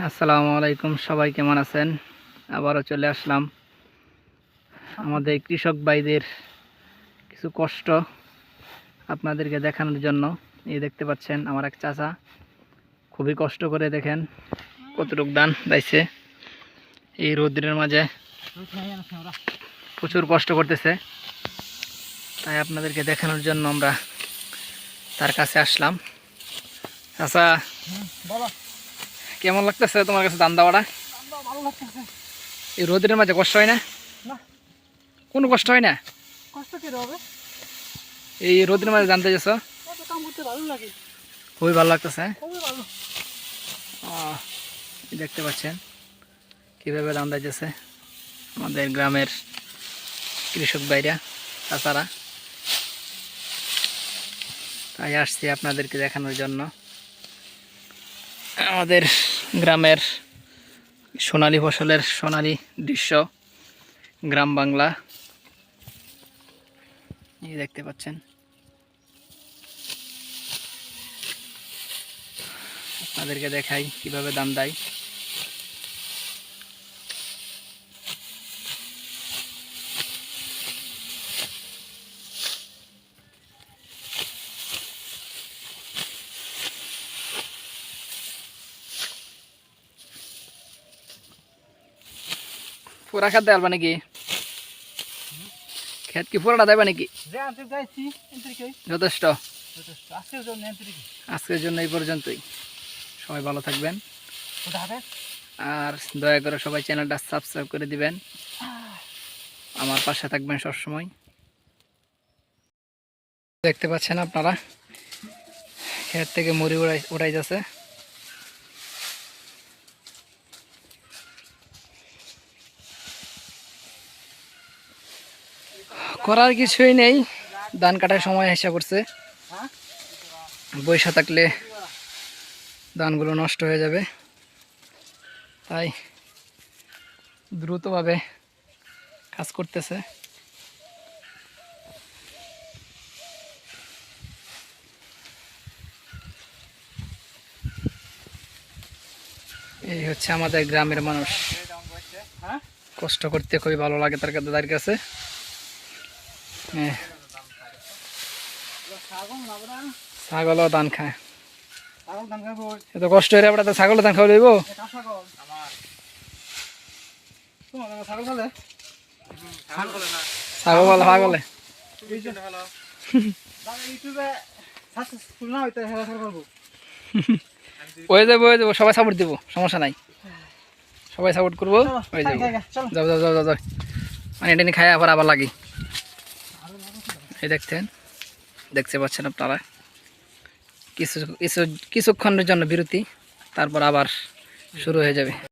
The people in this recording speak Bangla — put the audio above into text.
আসসালামু আলাইকুম, সবাই কেমন আছেন? আবারও চলে আসলাম। আমাদের কৃষক ভাইদের কিছু কষ্ট আপনাদেরকে দেখানোর জন্য। এই দেখতে পাচ্ছেন আমার এক চাচা। খুবই কষ্ট করে দেখেন কতটুক দান দাইছে এই রৌদ্রের মাঝে প্রচুর কষ্ট করতেছে। তাই আপনাদেরকে দেখানোর জন্য আমরা তার কাছে আসলাম। চাচা কেমন লাগতেছে তোমার কাছে দান দেওয়াটা? এই রোদের মাঝে কষ্ট হয় না? কোনো কষ্ট হয় না? কষ্ট কি হবে এই রোদের মাঝে জানতে লাগে। খুবই ভালো লাগতেছে এই দেখতে পাচ্ছেন কীভাবে দাম দিতেছে আমাদের গ্রামের কৃষক ভাইরা তাছাড়া তাই আসছি আপনাদেরকে দেখানোর জন্য। আমাদের গ্রামের সোনালি ফসলের সোনালি দৃশ্য, গ্রাম বাংলা। এই দেখতে পাচ্ছেন। আপনাদেরকে দেখাই কীভাবে দাম দেয়। পুরা খাত দেওয়া নাকি? খেত কি পুরাটা দেবে নাকি? যথেষ্ট। আজকের জন্য এই পর্যন্তই। সবাই ভালো থাকবেন। আর দয়া করে সবাই চ্যানেলটা সাবস্ক্রাইব করে দিবেন। আমার পাশে থাকবেন সবসময়। দেখতে পাচ্ছেন আপনারা? ক্ষেত থেকে মুড়ি উড়াই উড়াই যাচ্ছে করার কিছুই নেই। ধান কাটার সময় এসে করছে বৈশা থাকলে ধানগুলো নষ্ট হয়ে যাবে। তাই দ্রুতভাবে কাজ করতেছে। এই হচ্ছে আমাদের গ্রামের মানুষ। কষ্ট করতে খুবই ভালো লাগে তার কাছে তার কাছে। ছাগল না বড়া ছাগলও খায় কষ্ট হয়ে আপনার ছাগল ধান খাওয়া লইব। ছাগল ভালো হয়ে যাব হয়ে যাব, সবাই সাপোর্ট দিব, সমস্যা নাই। সবাই সাপোর্ট করব, হয়ে যাব। যাও যাও যাও যাও মানে এটা নিয়ে খাই আবার আবার লাগি। এই দেখছেন দেখতে পাচ্ছেন আপনারা। কিছু কিছু কিছুক্ষণের জন্য বিরতি, তারপর আবার শুরু হয়ে যাবে।